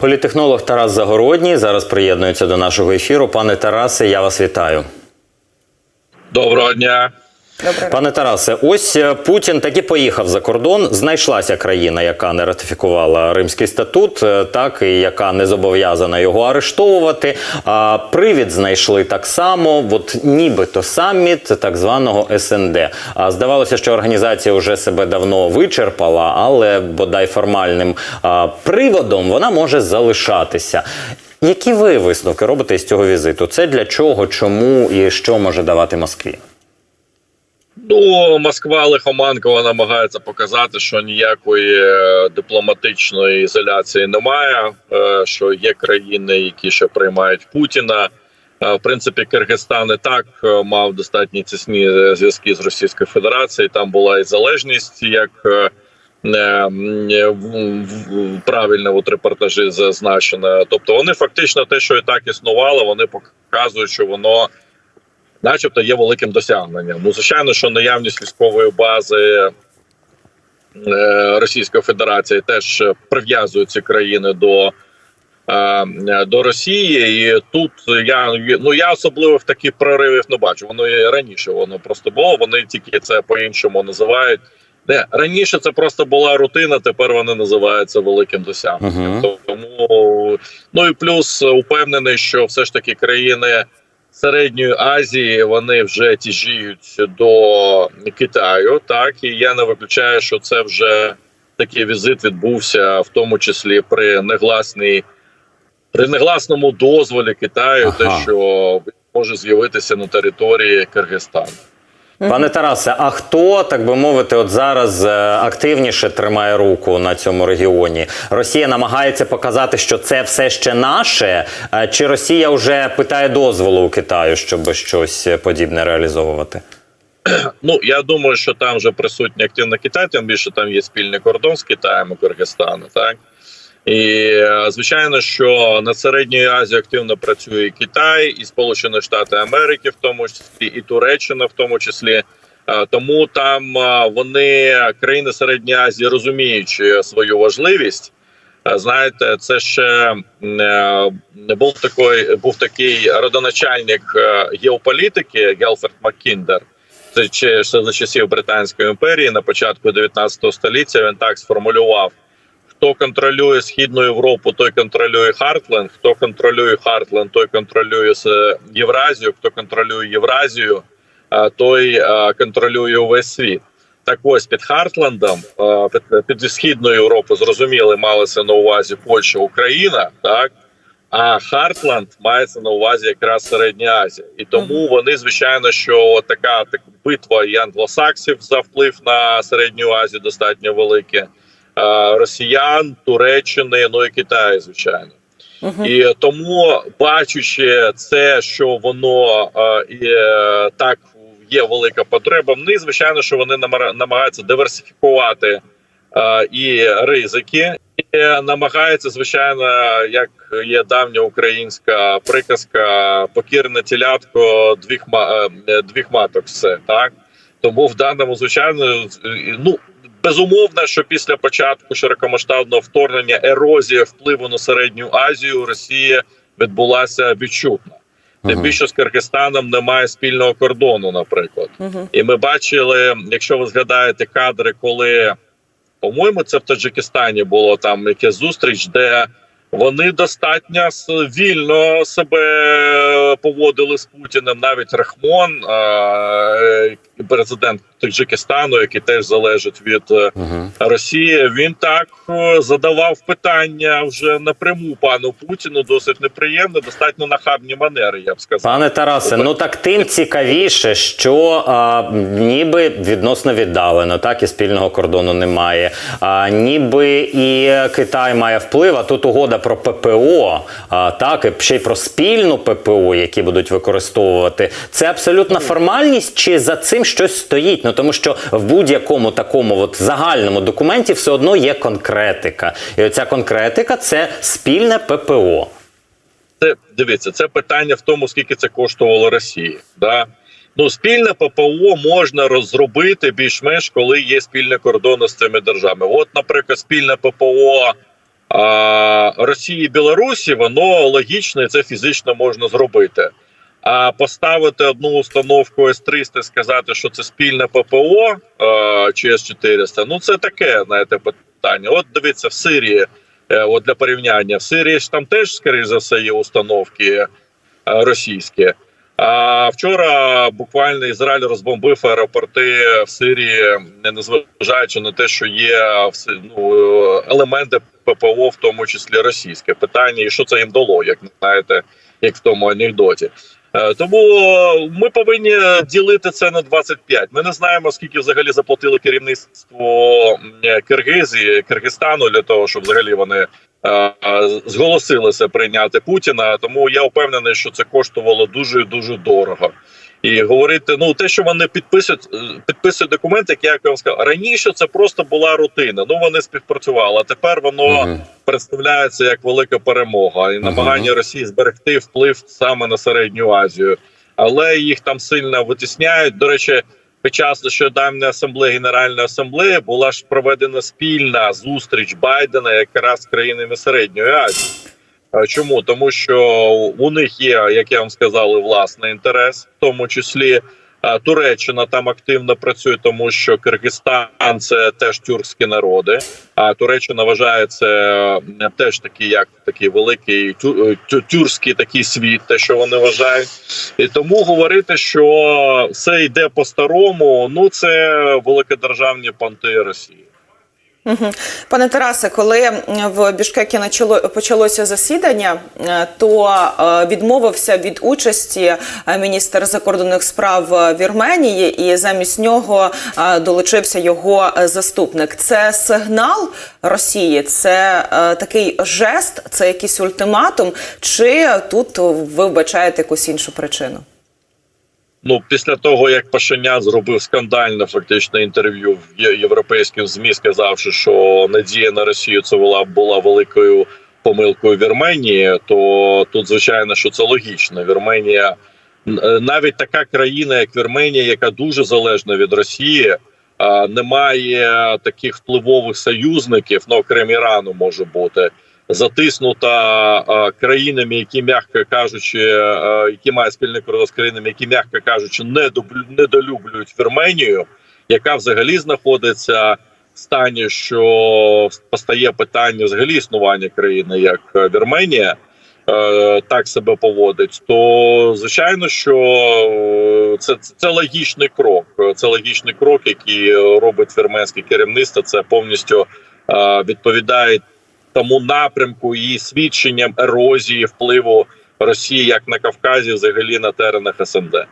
Політехнолог Тарас Загородній зараз приєднується до нашого ефіру. Пане Тарасе, я вас вітаю. Доброго дня. Добре. Пане Тарасе, ось е, Путін таки поїхав за кордон. Знайшлася країна, яка не ратифікувала Римський статут, е, так і яка не зобов'язана його арештовувати. А привід знайшли так само, от нібито саміт так званого СНД. А здавалося, що організація вже себе давно вичерпала, але бодай формальним а, приводом вона може залишатися. Які ви висновки робите з цього візиту? Це для чого, чому і що може давати Москві? Ну, Москва лихоманкова намагається показати, що ніякої е, дипломатичної ізоляції немає. е, Що є країни, які ще приймають Путіна. Е, В принципі, Киргизстан і так мав достатньо тісні зв'язки з Російською Федерацією. Там була і залежність, як правильно от репортажі зазначено. Тобто, вони фактично те, що і так існувало, вони показують, що воно начебто є великим досягненням. Ну, звичайно, що наявність військової бази е, Російської Федерації теж прив'язує ці країни до. е, До Росії, і тут я ну я особливих таких проривів не бачу. Воно і раніше воно просто було. Вони тільки це по-іншому називають. Не раніше це просто була рутина. Тепер вони називаються великим досягненням. Мгм. Тому ну і плюс упевнений, що все ж таки країни Середньої Азії вони вже тяжіють до Китаю. Так і я не виключаю, що це вже такий візит відбувся, в тому числі при негласній при негласному дозволі Китаю, те, що може з'явитися на території Киргизстану. Пане Тарасе, а хто, так би мовити, от зараз е, активніше тримає руку на цьому регіоні? Росія намагається показати, що це все ще наше, е, чи Росія вже питає дозволу у Китаю, щоб щось подібне реалізовувати? Ну я думаю, що там вже присутній активно Китай, тим більше там є спільний кордон з Китаєм і Киргизстаном, так і е, звичайно, що на середньої Азії активно працює і Китай, і Сполучені Штати Америки, в тому числі, і Туреччина, в тому числі. Е, Тому там е, вони країни середньої Азії розуміючи свою важливість. е, Знаєте, це ще е, був такий, був такий родоначальник е, геополітики Гелферд Маккіндер. Це ще за часів Британської імперії на початку 19 століття. Він так сформулював: хто контролює східну Європу, той контролює Хартленд. Хто контролює Хартленд, той контролює Євразію. Хто контролює Євразію, той контролює увесь світ. Так ось під Хартландом, під, східною Європою, зрозуміли, малося на увазі Польща, Україна, так. А Хартланд мається на увазі якраз Середня Азія, і тому вони звичайно, що така так битва і англосаксів за вплив на середню Азію достатньо велике. Е, Росіян, Туреччини, ну і Китаю, звичайно. І тому, бачучи це, що воно е, і, е, так є велика потреба, вони звичайно, що вони намагаються диверсифікувати е, і ризики, і намагаються, звичайно, як є давня українська приказка, покірне телятко двіх е, двіх маток. Все так. Тому в даному звичайно, ну безумовно, що після початку широкомасштабного вторгнення ерозія впливу на середню Азію Росії відбулася відчутна. Тим Ага. більше з Киргизстаном немає спільного кордону, наприклад. Мгм. І ми бачили, якщо ви згадаєте кадри, коли по-моєму, це в Таджикистані було там якась зустріч, де вони достатньо вільно себе поводили з Путіним. Навіть Рахмон, е, президент Таджикистану, який теж залежить від Угу. Росії, він так задавав питання вже напряму пану Путіну. Досить неприємно, достатньо нахабні манери. Я б сказав. Пане Тарасе, ну так тим цікавіше, що а, ніби відносно віддалено, так і спільного кордону немає. А, ніби і Китай має вплив, а тут угода про ППО, а, так і ще й про спільну ППО, які будуть використовувати. Це абсолютна формальність, чи за цим щось стоїть? Ну тому що в будь-якому такому от загальному документі все одно є конкретика. І оця конкретика це спільне ППО. це дивіться, це питання в тому, скільки це коштувало Росії. Да? Ну, спільне ППО можна розробити більш-менш, коли є спільні кордони з цими державами. От, наприклад, спільне ППО а, Росії і Білорусі, воно логічно і це фізично можна зробити. А поставити одну установку С-300 і сказати, що це спільне ППО чи С-400, ну це таке знаєте, питання. От дивіться, в Сирії, е, от для порівняння, в Сирії ж там теж, скоріш за все, є установки е, російські. А вчора буквально Ізраїль розбомбив аеропорти в Сирії, не незважаючи на те, що є ну, елементи ППО, в тому числі російське питання, і що це їм дало, як знаєте, як в тому анекдоті. Е, Тому ми повинні ділити це на 25. Ми не знаємо, скільки взагалі заплатили керівництво м, Киргизії, Киргизстану для того, щоб взагалі вони е, е, зголосилися прийняти Путіна. Тому я впевнений, що це коштувало дуже дуже дорого. І говорити, ну те, що вони підписують, е, підписують документи, як я вам сказав, раніше це просто була рутина. Ну вони співпрацювали. А тепер воно Мгм. представляється як велика перемога і намагання Росії зберегти вплив саме на середню Азію, але їх там сильно витісняють. До речі, під час нещодавньої асамблеї Генеральної асамблеї була ж проведена спільна зустріч Байдена якраз з країнами середньої Азії. Е, Чому тому, що у них є, як я вам сказав, власний інтерес, в тому числі е, Туреччина там активно працює, тому що Киргизстан це теж тюркські народи. А Туреччина вважається теж такий, як такий великий е, тюркський такий світ, те, що вони вважають, і тому говорити, що все йде по-старому. Ну це великодержавні понти Росії. Пане Тарасе, коли в Бішкекі почалося засідання, е, то е, відмовився від участі е, міністр закордонних справ Вірменії, і замість нього долучився його заступник. Це сигнал Росії, це такий жест, це якийсь ультиматум, чи тут ви вбачаєте якусь іншу причину? Ну, після того як Пашинян зробив скандальне фактично інтерв'ю в є- європейським змі, сказавши, що надія на Росію це була була великою помилкою Вірменії, то тут звичайно, що це логічно. Вірменія е, навіть така країна, як Вірменія, яка дуже залежна від Росії, а, не має таких впливових союзників, ну окрім Ірану може бути. Затиснута країнами, які м'яко кажучи, які мають спільний кордон з країнами, які м'яко кажучи, не недолюблюють Вірменію, яка взагалі знаходиться стані, що постає питання взагалі існування країни як е, Вірменія. е, Так себе поводить, то звичайно, що е, це, це логічний крок. Це логічний крок, який робить вірменське керівництво. Це повністю е, відповідає тому напрямку і свідченням ерозії впливу Росії як на Кавказі, взагалі на теренах СНД.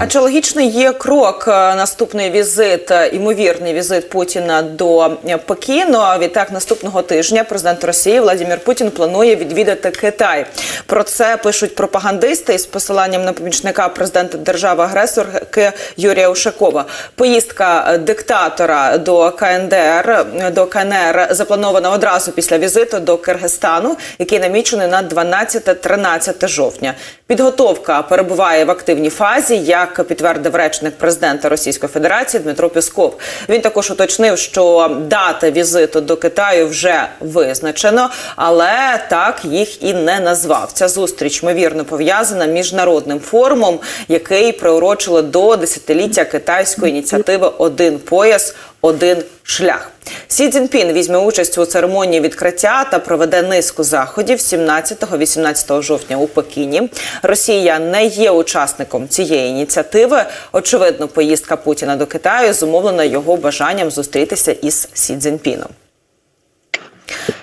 А чи логічний є крок е, наступний візит, е, імовірний візит Путіна до е, Пекіну? Відтак наступного тижня президент Росії Владимир Путін планує відвідати Китай. Про це пишуть пропагандисти із посиланням на помічника президента держави-агресорки Юрія Ушакова. Поїздка диктатора до КНДР до КНР запланована одразу після візиту до Киргизстану, який намічений на 12-13 жовтня. Підготовка перебуває в активній фазі, як підтвердив речник президента Російської Федерації Дмитро Пісков. Він також уточнив, що дата візиту до Китаю вже визначено, але так їх і не назвав. Ця зустріч ймовірно пов'язана міжнародним форумом, який приурочили до десятиліття китайської ініціативи Один пояс, один шлях. Сі Цзіньпін візьме участь у церемонії відкриття та проведе низку заходів 17-18 жовтня у Пекіні. Росія не є учасником цієї ініціативи. Очевидно, поїздка Путіна до Китаю зумовлена його бажанням зустрітися із Сі Цзіньпіном.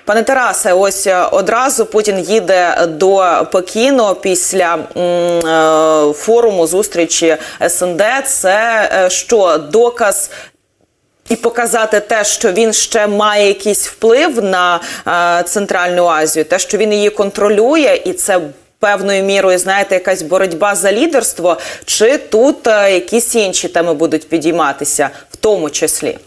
Пане Тарасе, ось е, одразу Путін їде до Пекіну після е, форуму зустрічі СНД. Це е, що доказ і показати те, що він ще має якийсь вплив на е, Центральну Азію, те, що він її контролює, і це певною мірою, знаєте, якась боротьба за лідерство, чи тут е, якісь інші теми будуть підійматися, в тому числі.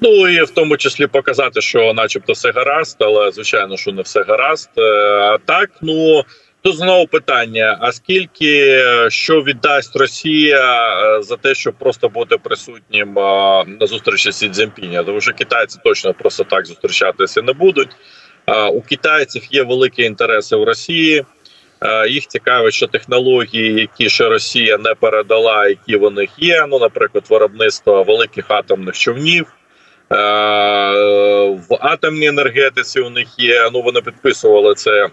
Ну і в тому числі показати, що, начебто, все гаразд, але звичайно, що не все гаразд. Е, А так, ну Тут знову питання: а скільки що віддасть Росія е, за те, щоб просто бути присутнім е, на зустрічі Сі Цзіньпіня? Тому що китайці точно просто так зустрічатися не будуть. У китайців є великі інтереси в Росії. Е, Їх цікавить, що технології, які ще Росія не передала, які в них є. Ну, наприклад, виробництво великих атомних човнів. В атомній енергетиці у них є. Ну вони підписували це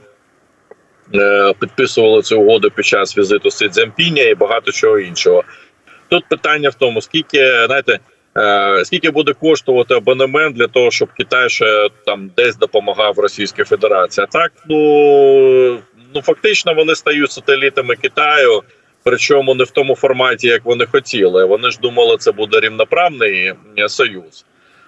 підписували цю угоду під час візиту Си Цзіньпіня і багато чого іншого. Тут питання в тому, скільки знаєте, е, скільки буде коштувати абонемент для того, щоб Китай ще там десь допомагав Російській Федерації. А так, ну, ну фактично вони стають сателітами Китаю. Причому не в тому форматі, як вони хотіли. Вони ж думали, це буде рівноправний е, союз.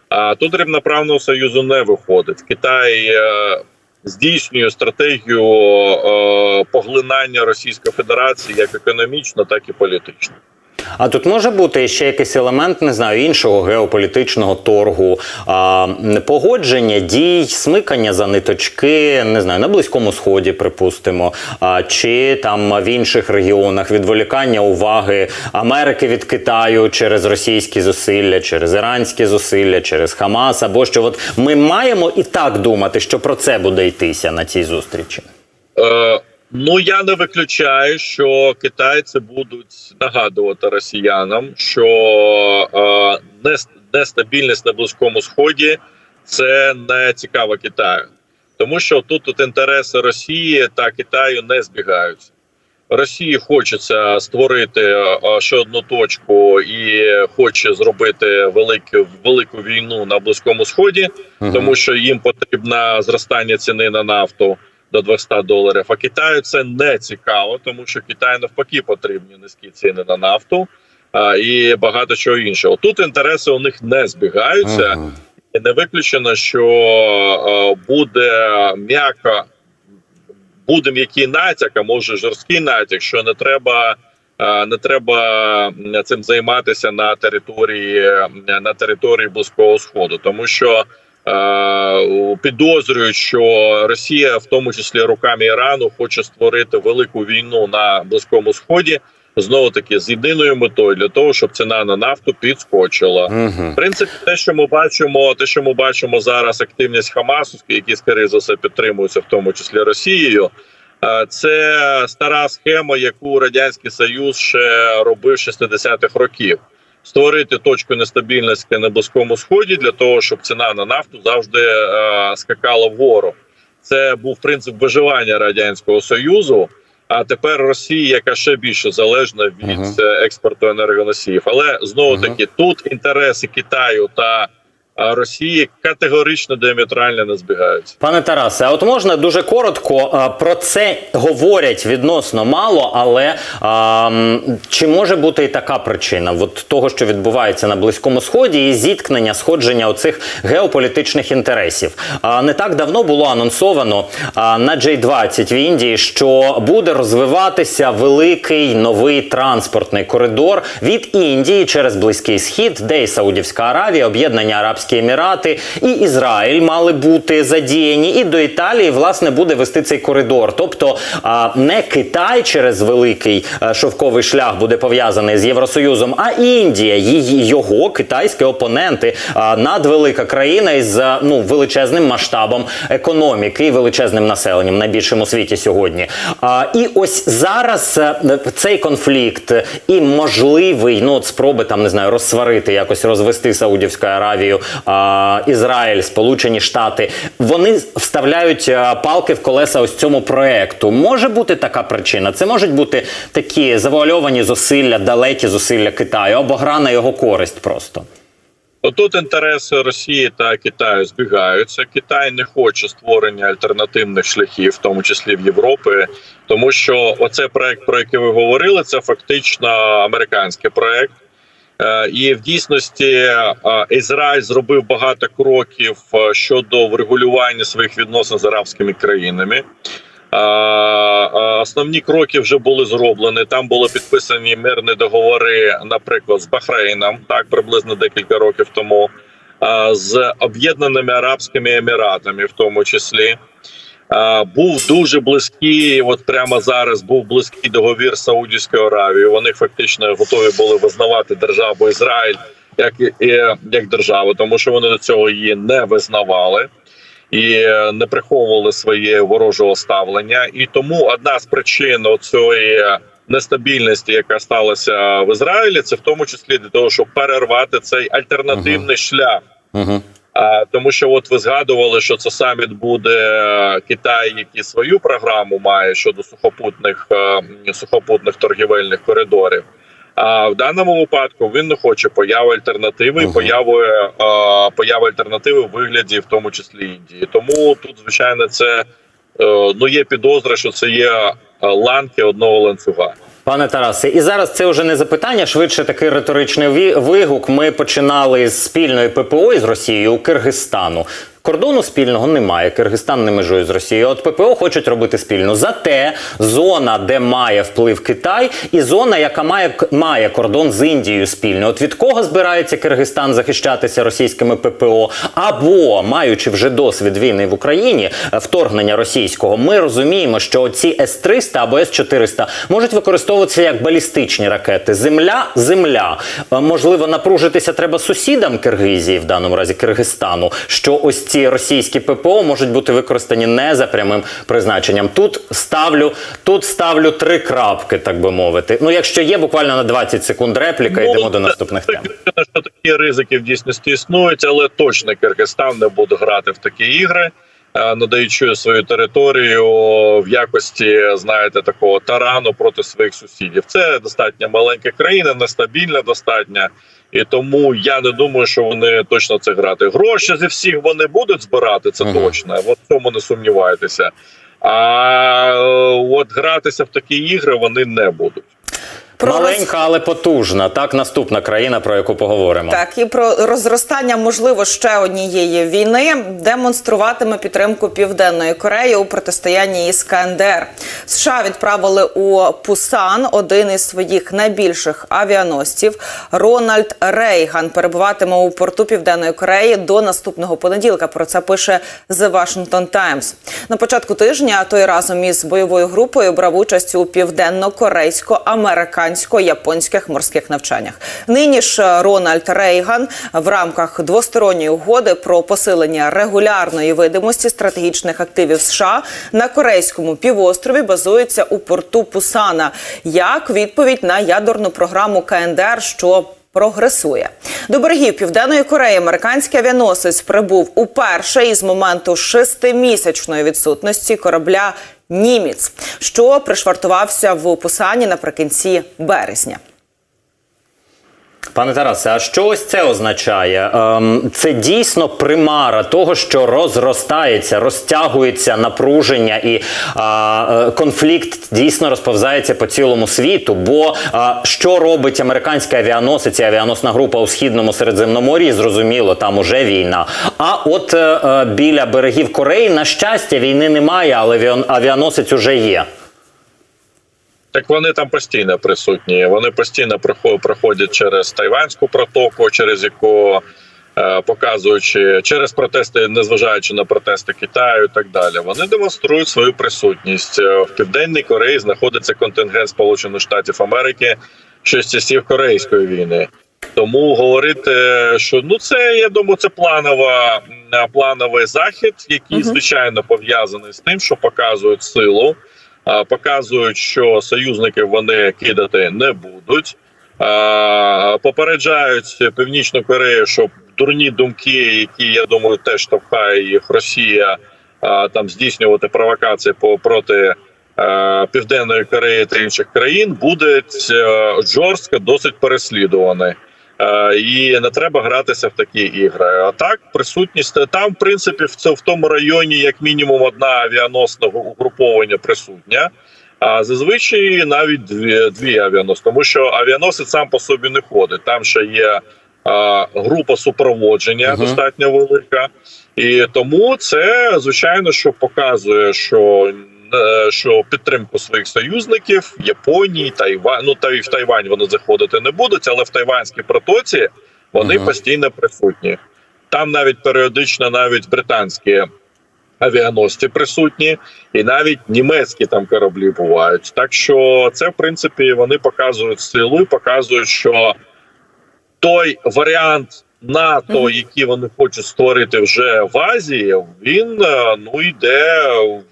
А тут рівноправного союзу не виходить. Китай е, здійснює стратегію е, поглинання Російської Федерації як економічно, так і політично. А тут може бути ще якийсь елемент, не знаю, іншого геополітичного торгу, а, погодження дій, смикання за ниточки, не знаю, на Близькому Сході, припустимо, а, чи там в інших регіонах відволікання уваги Америки від Китаю через російські зусилля, через іранські зусилля, через Хамас, або що от ми маємо і так думати, що про це буде йтися на цій зустрічі. Е, ну я не виключаю, що китайці будуть нагадувати росіянам, що е, нестабільність на близькому сході це не цікаво Китаю, тому що тут, тут інтереси Росії та Китаю не збігаються. Росії хочеться створити е, ще одну точку і хоче зробити велику велику війну на близькому сході, тому що їм потрібно зростання ціни на нафту до 200 доларів. А Китаю це не цікаво, тому що Китаю навпаки потрібні низькі ціни на нафту а, і багато чого іншого. Тут інтереси у них не збігаються, Мгм. і не виключено, що е, буде м'яко, буде м'який натяк, а може жорсткий натяк, що не треба. Не треба цим займатися на території на території близького сходу, тому що підозрюють, що Росія, в тому числі руками Ірану, хоче створити велику війну на близькому сході. Знову таки з єдиною метою для того, щоб ціна на нафту підскочила. Мгм. В принципі, те, що ми бачимо, те, що ми бачимо зараз, активність Хамасу, які скоріше за все підтримуються, в тому числі Росією. е, Це стара схема, яку радянський союз ще робив з 60-х років. Створити точку нестабільності на близькому сході для того, щоб ціна на нафту завжди е, скакала вгору. Це був принцип виживання радянського союзу. А тепер Росія, яка ще більше залежна від uh -huh. експорту енергоносіїв. Але знову таки тут інтереси Китаю та Росії категорично діаметрально не збігаються. Пане Тарасе, а от можна дуже коротко про це говорять відносно мало, але а, чи може бути і така причина от того, що відбувається на Близькому Сході, і зіткнення, сходження оцих геополітичних інтересів? А, не так давно було анонсовано а, на J20 в Індії, що буде розвиватися великий новий транспортний коридор від Індії через Близький Схід, де і Саудівська Аравія, Об'єднані Арабські Емірати і Ізраїль мали бути задіяні, і до Італії власне буде вести цей коридор. Тобто не Китай через великий е, шовковий шлях буде пов'язаний з Євросоюзом, а Індія, її його китайські опоненти, надвелика країна із е, ну величезним масштабом економіки і величезним населенням, найбільшим у світі сьогодні. І ось зараз е, цей конфлікт і можливий ну от спроби там не знаю розсварити, якось розвести Саудівську Аравію, Ізраїль, Сполучені Штати. Вони вставляють е, палки в колеса ось цьому проекту. Може бути така причина. Це можуть бути такі завуальовані зусилля, далекі зусилля Китаю або гра на його користь просто. Отут інтереси Росії та Китаю збігаються. Китай не хоче створення альтернативних шляхів, в тому числі в Європи, тому що оцей проект, про який ви говорили, це фактично американський проект. Е, І в дійсності е, Ізраїль зробив багато кроків е, щодо врегулювання своїх відносин з арабськими країнами. Основні кроки вже були зроблені. Там були підписані мирні договори, наприклад, з Бахрейном, так приблизно декілька років тому, з Об'єднаними Арабськими Еміратами, в тому числі. Був дуже близький. От прямо зараз був близький договір з Саудівською Аравією. Вони фактично готові були визнавати державу Ізраїль як, як державу, тому що вони до цього її не визнавали і не приховували своє ворожого ставлення. І тому одна з причин цієї нестабільності, яка сталася в Ізраїлі, це в тому числі для того, щоб перервати цей альтернативний шлях. Угу. А, тому що от ви згадували, що це саміт буде е, Китай, який свою програму має щодо сухопутних е, сухопутних торгівельних коридорів. А в даному випадку він не хоче появи альтернативи, і появи е, появи альтернативи в вигляді, в тому числі Індії. Тому тут, звичайно, це ну є підозра, що це є ланки одного ланцюга. Пане Тарасе, і зараз це вже не запитання, швидше такий риторичний вигук. Ми починали з спільної ППО із Росією у Киргизстану. Кордону спільного немає. Киргизстан не межує з Росією. От ППО хочуть робити спільно. Зате зона, де має вплив Китай, і зона, яка має має кордон з Індією спільно. От від кого збирається Киргизстан захищатися російськими ППО? Або маючи вже досвід війни в Україні, вторгнення російського, ми розуміємо, що ці С-300 або С-400 можуть використовуватися як балістичні ракети. Земля, земля. Е, Можливо, напружитися треба сусідам Киргизії, в даному разі Киргизстану, що ось ці російські ППО можуть бути використані не за прямим призначенням. Тут ставлю, тут ставлю три крапки, так би мовити. Ну, якщо є буквально на 20 секунд репліка, Ну, йдемо до наступних тем. що такі ризики в дійсності існують, але точно Киргизстан не буде грати в такі ігри, е, надаючи свою територію в якості, знаєте, такого тарану проти своїх сусідів. Це достатньо маленька країна, нестабільна достатньо. І тому я не думаю, що вони точно це грати. Гроші зі всіх вони будуть збирати, це Мгм. точно. От в цьому не сумнівайтеся. А от гратися в такі ігри вони не будуть. Про роз- Маленька, але потужна. Так, наступна країна, про яку поговоримо. Так, і про розростання, можливо, ще однієї війни демонструватиме підтримку Південної Кореї у протистоянні із КНДР. США відправили у Пусан один із своїх найбільших авіаносців. Рональд Рейган перебуватиме у порту Південної Кореї до наступного понеділка. Про це пише The Washington Times. На початку тижня той разом із бойовою групою брав участь у південно-корейсько-американсько-японських морських навчаннях. Нині ж Рональд Рейган в рамках двосторонньої угоди про посилення регулярної видимості стратегічних активів США на корейському півострові базується у порту Пусана як відповідь на ядерну програму КНДР, що Прогресує до берегів південної Кореї. Американський авіаносець прибув уперше із моменту шестимісячної відсутності корабля Німіц, що пришвартувався в Пусані наприкінці березня. Пане Тарасе, а що ось це означає? Ем, це дійсно примара того, що розростається, розтягується напруження і е, конфлікт дійсно розповзається по цілому світу. Бо а, що робить американська авіаносець і авіаносна група у східному Середземномор'ї? Зрозуміло, там уже війна. А от е, е, біля берегів Кореї, на щастя, війни немає, але авіан- авіаносець уже є. Так вони там постійно присутні. Вони постійно прохо- проходять через Тайванську протоку, через яку е, показуючи через протести, незважаючи на протести Китаю, і так далі. Вони демонструють свою присутність Е, в південній Кореї. Знаходиться контингент Сполучених Штатів Америки, що з часів Корейської війни. Тому говорити, що ну це я думаю, це планова плановий захід, який звичайно пов'язаний з тим, що показують силу показують, що союзники вони кидати не будуть. Попереджають Північну Корею, що дурні думки, які я думаю, теж штовхає їх Росія там здійснювати провокації по проти Південної Кореї та інших країн, будуть е, жорстко досить переслідувані. Е, І не треба гратися в такі ігри. А так, присутність там, в принципі, в це в тому районі, як мінімум, одна авіаносна угруповання присутня. А зазвичай навіть дві дві авіаносці, тому що авіаносець сам по собі не ходить. Там ще є а, група супроводження Мгм. достатньо велика, і тому це звичайно, що показує, що що підтримку своїх союзників Японії, Тайвань, ну та й в Тайвань вони заходити не будуть, але в Тайванській протоці вони Мгм. постійно присутні. Там навіть періодично навіть британські авіаносці присутні, і навіть німецькі там кораблі бувають. Так що це в принципі вони показують силу, і показують, що той варіант НАТО, який вони хочуть створити вже в Азії, він е, ну йде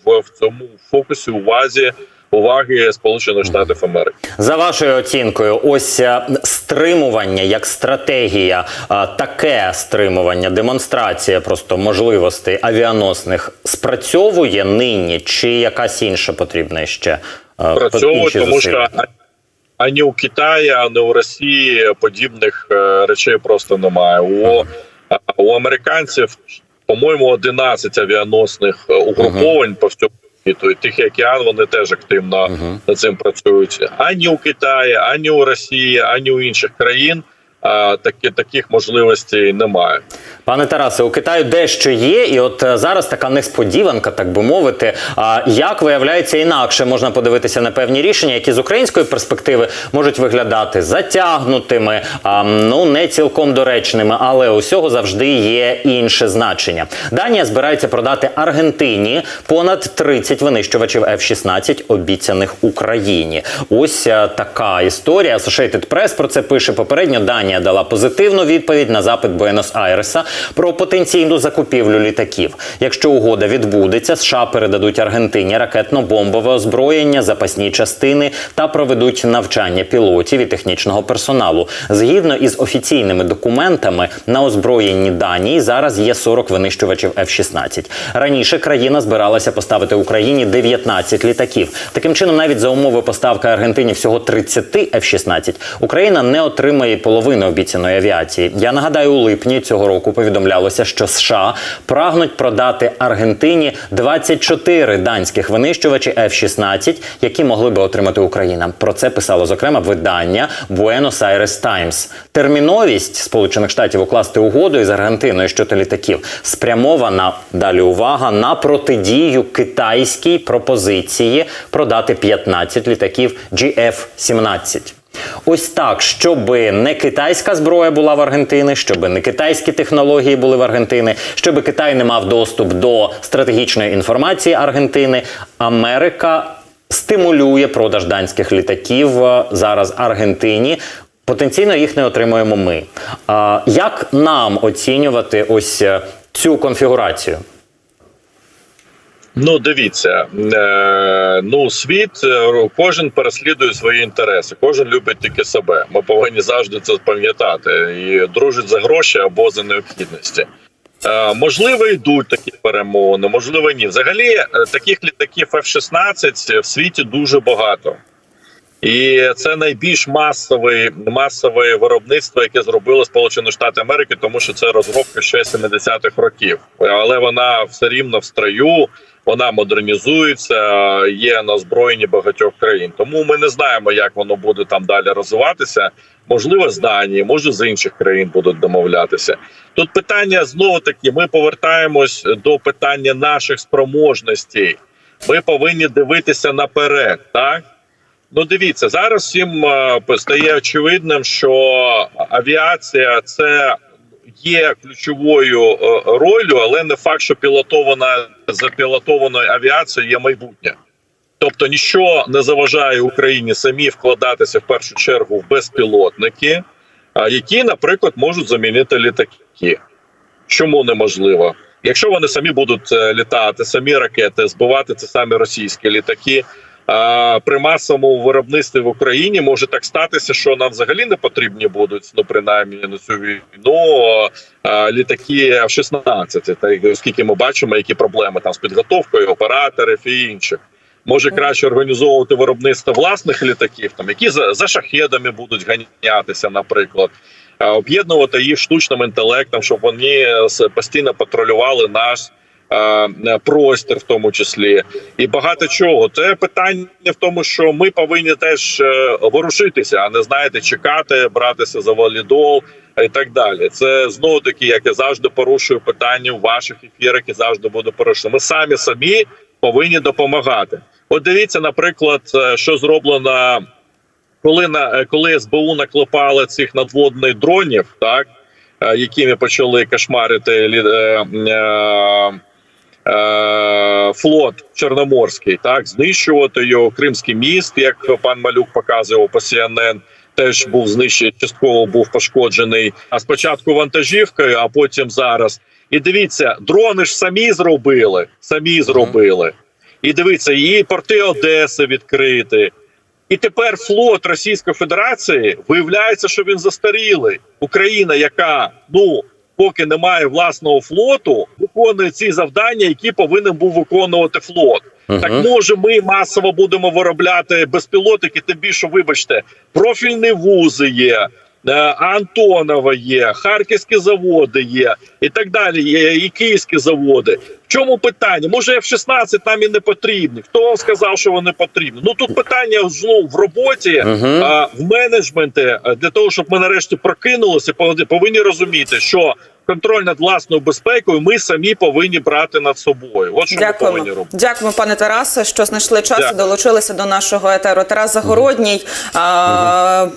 в, в цьому фокусі увазі уваги Сполучених Штатів Америки. За вашою оцінкою, ось е, стримування як стратегія, е, таке стримування, демонстрація просто можливостей авіаносних спрацьовує нині, чи якась інша потрібна ще Працьовують, інші тому що ані у Китаї, ані у Росії подібних е, речей просто немає. У, у американців, по-моєму, 11 авіаносних е, угруповань по всьому світу. І Тихий океан вони теж активно над цим працюють. Ані у Китаї, ані у Росії, ані у інших країн. Такі, таких можливостей немає. Пане Тарасе, у Китаю дещо є, і от е, зараз така несподіванка, так би мовити. А як виявляється, інакше можна подивитися на певні рішення, які з української перспективи можуть виглядати затягнутими, а, ну не цілком доречними, але усього завжди є інше значення. Данія збирається продати Аргентині понад 30 винищувачів F-16, обіцяних Україні. Ось е, така історія. Associated Press про це пише попередньо. Данія дала позитивну відповідь на запит Буенос-Айреса про потенційну закупівлю літаків. Якщо угода відбудеться, США передадуть Аргентині ракетно-бомбове озброєння, запасні частини та проведуть навчання пілотів і технічного персоналу. Згідно із офіційними документами на озброєнні Данії зараз є 40 винищувачів F-16. Раніше країна збиралася поставити Україні 19 літаків. Таким чином, навіть за умови поставки Аргентині всього 30 F-16, Україна не отримає половини обіцяної авіації. Я нагадаю, у липні цього року повідомлялося, що США прагнуть продати Аргентині 24 данських винищувачі F-16, які могли би отримати Україна. Про це писало зокрема видання Buenos Aires Times. Терміновість Сполучених Штатів укласти угоду із Аргентиною щодо літаків спрямована далі увага на протидію китайській пропозиції продати 15 літаків GF-17. Ось так, щоб не китайська зброя була в Аргентини, щоб не китайські технології були в Аргентини, щоб Китай не мав доступ до стратегічної інформації Аргентини, Америка стимулює продаж данських літаків е, зараз Аргентині. Потенційно їх не отримуємо ми. А як нам оцінювати ось е, цю конфігурацію? Ну, дивіться, е, ну світ е, кожен переслідує свої інтереси, кожен любить тільки себе. Ми повинні завжди це пам'ятати і дружить за гроші або за необхідності. Е, можливо, йдуть такі перемовини, можливо, ні. Взагалі, е, таких літаків F-16 в світі дуже багато. І це найбільш масове, масове виробництво, яке зробило Сполучені Штати Америки, тому що це розробка ще 70-х років. Але вона все рівно в строю, вона модернізується, є на озброєнні багатьох країн. Тому ми не знаємо, як воно буде там далі розвиватися. Можливо, з Данії, може з інших країн будуть домовлятися. Тут питання знову таки: ми повертаємось до питання наших спроможностей. Ми повинні дивитися наперед, так. Ну, дивіться, зараз всім е, стає очевидним, що авіація це є ключовою е, ролью, але не факт, що пілотована за пілотованою авіацією є майбутнє. Тобто, нічого не заважає Україні самі вкладатися в першу чергу в безпілотники, які, наприклад, можуть замінити літаки. Чому неможливо? Якщо вони самі будуть е, літати, самі ракети, збивати це самі російські літаки. При масовому виробництві в Україні може так статися, що нам взагалі не потрібні будуть, ну принаймні на цю війну літаки F-16, так оскільки ми бачимо, які проблеми там з підготовкою операторів і інших. Може краще організовувати виробництво власних літаків, там які за, за шахедами будуть ганятися, наприклад, об'єднувати їх штучним інтелектом, щоб вони постійно патрулювали наш е, простір, в тому числі, і багато чого. Це питання в тому, що ми повинні теж е, ворушитися, а не знаєте, чекати, братися за валідол і так далі. Це знову таки, як я завжди порушую питання в ваших ефірах і завжди буду порушувати. Ми самі собі повинні допомагати. От дивіться, наприклад, е, що зроблено. Коли на е, коли СБУ наклепали цих надводних дронів, так якими почали кошмарити е, флот Чорноморський, так знищувати його Кримський міст, як пан Малюк показував по CNN, Теж був знищений, частково був пошкоджений. А спочатку вантажівкою, а потім зараз. І дивіться, дрони ж самі зробили. Самі зробили. І дивіться, її порти Одеси відкриті. І тепер флот Російської Федерації виявляється, що він застарілий. Україна, яка ну поки немає власного флоту, виконує ці завдання, які повинен був виконувати флот. Так може, ми масово будемо виробляти безпілотики. тим більше, вибачте, профільні вузи є. Е, Антонова є, харківські заводи є, і так далі. Є і київські заводи. В чому питання? Може, F-16 нам і не потрібні? Хто сказав, що вони потрібні? Ну тут питання ну, в роботі, а, в менеджменті для того, щоб ми нарешті прокинулися, повинні- повинні розуміти, що контроль над власною безпекою ми самі повинні брати над собою. От що ми повинні Дякуємо. робити. Дякуємо, пане Тарасе, що знайшли час і долучилися до нашого етеру. Тарас Загородній, а,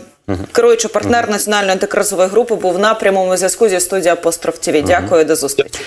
керуючий партнер національної антикризової групи, був на прямому зв'язку зі студією Апостроф ТВ. Дякую, до зустрічі.